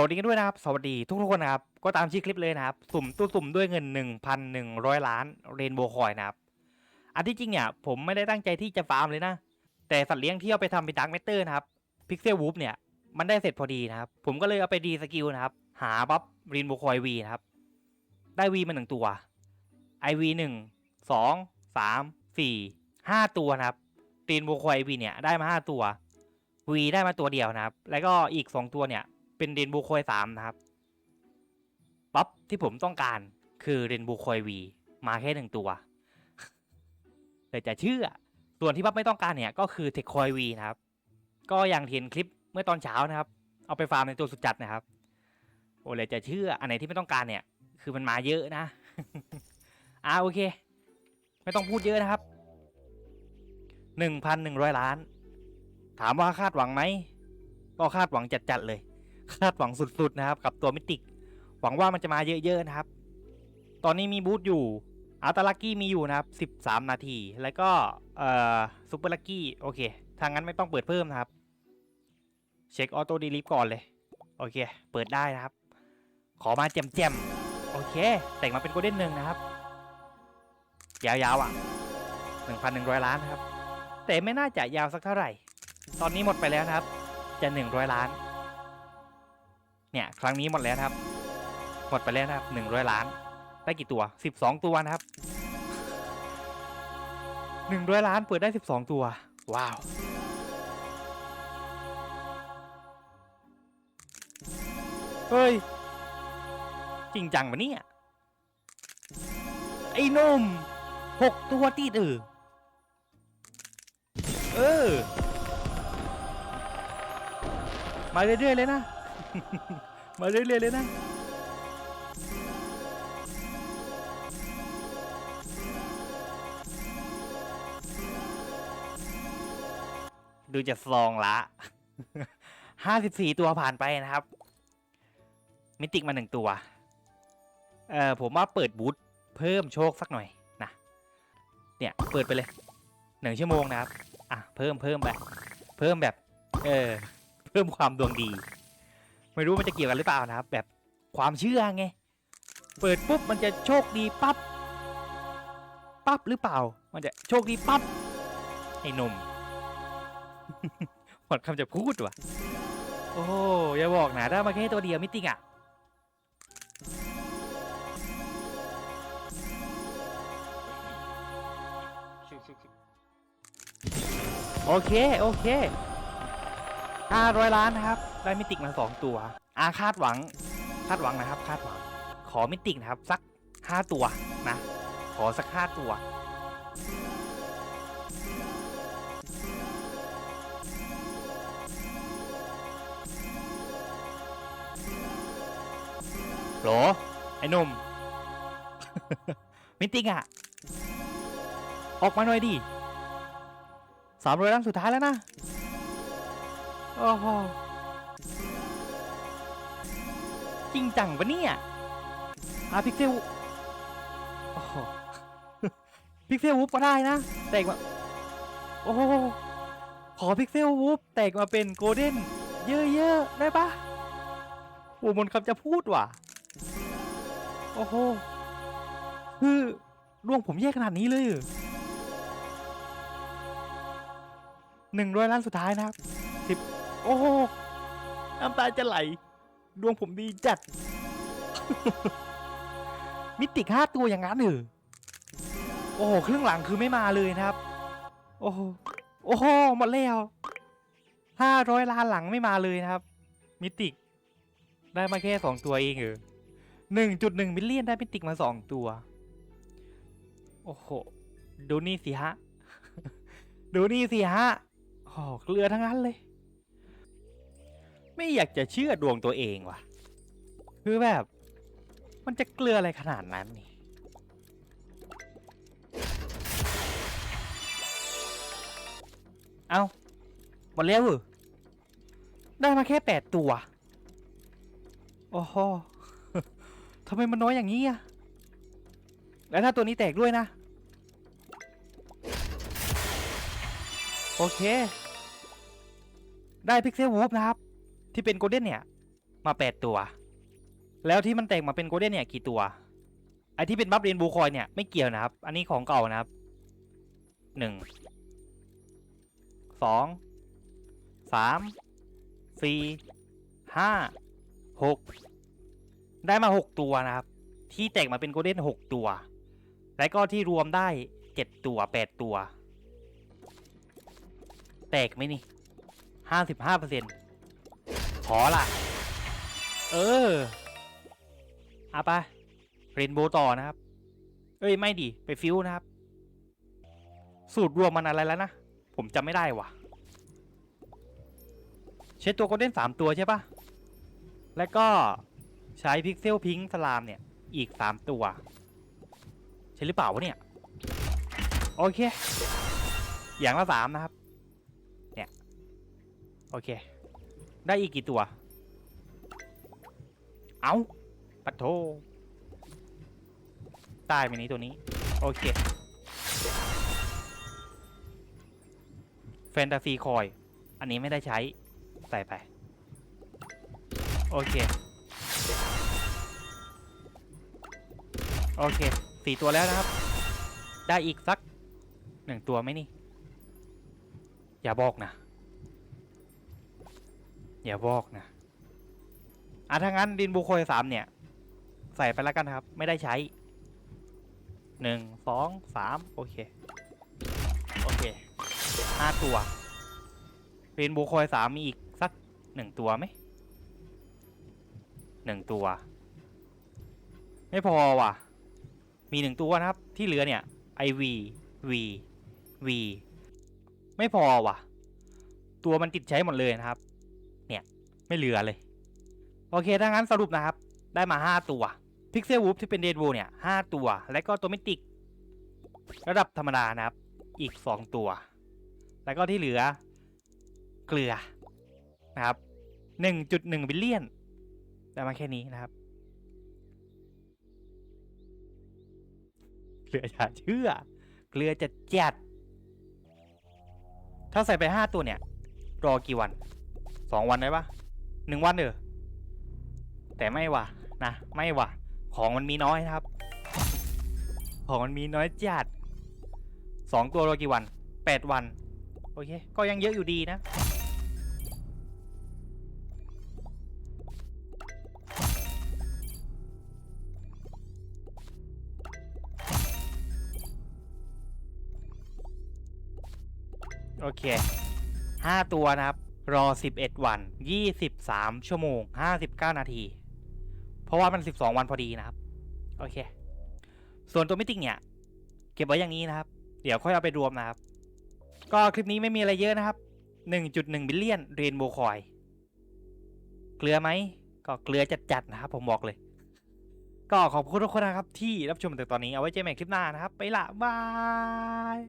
สวัสดีกันด้วยนะครับ สวัสดีทุกทุกๆคนนะครับ ก็ตามชื่อคลิปเลยนะครับ สุ่มตู้สุ่มด้วยเงิน 1,100 ล้านเรนโบว์คอยนะครับ อันที่จริงเนี่ยผมไม่ได้ตั้งใจที่จะฟาร์มเลยนะ แต่สัตว์เลี้ยงที่เอาไปทำเป็นดักเมเตอร์นะครับพิกเซลวูฟเนี่ยมันได้เสร็จพอดีนะครับ ผมก็เลยเอาไปดีสกิลนะครับ หาบัฟเรนโบว์คอยวีนะครับ ได้วีมาหนึ่งตัว IV หนึ่งสองสามสี่ห้าตัวนะครับเรนโบว์คอยวีเนี่ยได้มาห้าตัววีได้มาตัวเดียวนะครับ แล้วก็อีกสองตัวเนี่ย เป็นเรนบว์คอยสามนะครับป๊อปที่ผมต้องการคือเรนบว์คอยวีมาแค่หนึ่งตัวแต่จะเชื่อ ส่วนที่ป๊อปไม่ต้องการเนี่ยก็คือเทคคอยวีนะครับ ก็อย่างเห็นคลิปเมื่อตอนเช้านะครับ เอาไปฟาร์มในตัวสุดจัดนะครับ โอ้เลยจะเชื่ออันไหนที่ไม่ต้องการเนี่ย คือมันมาเยอะนะอ่าโอเค ไม่ต้องพูดเยอะนะครับหนึ่งพันหนึ่งร้อยล้าน ถามว่าคาดหวังไหม ก็คาดหวังจัดๆเลย คาดหวังสุดๆนะครับ กับตัวมิติก หวังว่ามันจะมาเยอะๆนะครับ ตอนนี้มีบูธอยู่อัลตาลักกี้มีอยู่นะครับ 13 นาที แล้วก็เอ่อซูเปอร์ลักกี้โอเคทางนั้นไม่ต้องเปิดเพิ่มนะครับ เช็คออโต้ดีลิฟก่อนเลย โอเค เปิดได้นะครับ ขอมาแจมๆ โอเค แต่งมาเป็นโกลเด้นหนึ่งนะครับ ยาวๆอะ 1,100 ล้านนะครับ แต่ไม่น่าจะยาวสักเท่าไหร่ ตอนนี้หมดไปแล้วนะครับ จะ 100 ล้าน เนี่ยครั้งนี้หมดแล้วครับ หมดไปแล้วนะครับ100ล้าน ได้กี่ตัว12ตัวนะครับ100ล้านเปิดได้12ตัว ว้าวเฮ้ย จริงจังปะเนี่ยไอ้หนมหกตัวติดเออเออ มาเรื่อยๆเลยนะ มาเรื่อยๆเลยนะดูจะซองละห้าสิบสี่ตัวผ่านไปนะครับ มิติกมาหนึ่งตัว เอ่อ ผมว่าเปิดบูธเพิ่มโชคสักหน่อยนะ เนี่ย เปิดไปเลยหนึ่งชั่วโมงนะครับ อะ เพิ่มเพิ่มไป เพิ่มแบบ เออ เพิ่มความดวงดี ไม่รู้มันจะเกี่ยวกันหรือเปล่านะครับ แบบความเชื่อไง เปิดปุ๊บมันจะโชคดีปั๊บ ปั๊บหรือเปล่า มันจะโชคดีปั๊บ ไอ้หนุ่มหมดคำจะพูดว่ะ โอ้อย่าบอกนะได้มาแค่ตัวเดียวมิติงอะโอเค โอเค ห้าร้อยล้านนะครับ ได้มิติกมาสองตัว อาคาดหวัง คาดหวังนะครับ คาดหวัง ขอมิติกนะครับ สักห้าตัวนะ ขอสักห้าตัว โหล ไอ้หนุ่ม มิติกอะออกมาหน่อยดิสามร้อยล้านสุดท้ายแล้วนะ โอ้โห จริงจังปะเนี่ยอาพิกเซลโอ้โหพิกเซลวูฟก็ได้นะ แตกมา โอ้โห ขอพิกเซลวูฟแตกมาเป็นโกลเด้นเยอะๆ ได้ปะโอ้มนคำจะพูดว่ะ โอ้โห คือดวงผมแย่ขนาดนี้เลยหนึ่งร้อยล้านสุดท้ายนะครับสิบ อ้โหน้ำตาจะไหล ดวงผมดีจัด มิติห้าตัวอย่างนั้นเหรอโอ้โหครึ่งหลังคือไม่มาเลยนะครับ โอ้โหโอ้โหหมดแล้วห้าร้อยล้านหลังไม่มาเลยนะครับ มิติได้มาแค่สองตัวเองเหรอหนึ่งจุดหนึ่งมิลเลียนได้มิติมาสองตัว โอ้โห ดูนี่สิฮะ ดูนี่สิฮะโอ้เกลือทั้งนั้นเลย ไม่อยากจะเชื่อดวงตัวเองว่ะ คือแบบ มันจะเกลืออะไรขนาดนั้นนี่ เอาหมดแล้วเหรอได้มาแค่แปดตัว โอ้โหทำไมมันน้อยอย่างนี้อะแล้วถ้าตัวนี้แตกด้วยนะ โอเค ได้พิกเซลวูฟนะครับ ที่เป็นโกลเด้นเนี่ย มาแปดตัว แล้วที่มันแตกมาเป็นโกลเด้นเนี่ยกี่ตัว ไอที่เป็นบัฟเรนบว์คอยเนี่ยไม่เกี่ยวนะครับ อันนี้ของเก่านะครับหนึ่งสองสามสี่ห้าหกได้มาหกตัวนะครับ ที่แตกมาเป็นโกลเด้นหกตัว และก็ที่รวมได้เจ็ดตัวแปดตัว แตกไหมนี่ห้าสิบห้าเปอร์เซ็นต์ ขอละเออเอาไปเรนโบต่อนะครับ เอ้ย ไม่ดิไปฟิวนะครับ สูตรรวมมันอะไรแล้วนะ ผมจำไม่ได้ว่ะใช้ตัวโกลเด้นสามตัวใช่ปะแล้วก็ใช้พิกเซลพิงสลามเนี่ย อีกสามตัว ใช่หรือเปล่าวะเนี่ย โอเค อย่างละสามนะครับ เนี่ย โอเค ได้อีกกี่ตัว เอาปัดโทตายไปนี้ตัวนี้ โอเค แฟนตาซีคอย อันนี้ไม่ได้ใช้ ใส่ไป โอเค โอเคสี่ตัวแล้วนะครับ ได้อีกสักหนึ่งตัวไหมนี่ อย่าบอกนะ อย่าบอกนะอะถ้างั้นดินบูโคยสามเนี่ย ใส่ไปแล้วกันครับ ไม่ได้ใช้หนึ่งสองสามโอเค โอเคห้าตัวเรนบว์คอยสามมีอีกสักหนึ่งตัวไหมหนึ่งตัว ไม่พอว่ะ มีหนึ่งตัวนะครับ ที่เหลือเนี่ย IV V V ไม่พอว่ะ ตัวมันติดใช้หมดเลยนะครับ ไม่เหลือเลย โอเคถ้างั้นสรุปนะครับ ได้มาห้าตัวพิกเซลวูฟที่เป็นเดนโวเนี่ยห้าตัว และก็ตัวมิติก ระดับธรรมดานะครับ อีกสองตัว แล้วก็ที่เหลือ เกลือนะครับหนึ่งจุดหนึ่งบิลเลียน ได้มาแค่นี้นะครับ เกลือจะเชื่อ เกลือจะจัด ถ้าใส่ไปห้าตัวเนี่ย รอกี่วันสองวันได้ปะ หนึ่งวันเออแต่ไม่ว่ะนะไม่ว่ะ ของมันมีน้อยครับ ของมันมีน้อยจัดสองตัวรอกี่วันแปดวัน โอเค ก็ยังเยอะอยู่ดีนะ โอเคห้าตัวนะครับ รอสิบเอ็ดวันยี่สิบสามชั่วโมงห้าสิบเก้านาที เพราะว่ามันสิบสองวันพอดีนะครับ โอเค ส่วนตัวมิติเนี่ย เก็บไว้อย่างนี้นะครับ เดี๋ยวค่อยเอาไปรวมนะครับ ก็คลิปนี้ไม่มีอะไรเยอะนะครับ 1.1 บิลเลียนเรนโบคอย เกลือไหม ก็เกลือจัดๆนะครับ ผมบอกเลย ก็ขอบคุณทุกคนนะครับที่รับชมถึงตอนนี้ เอาไว้เจอกันใหม่คลิปหน้านะครับ ไปละบาย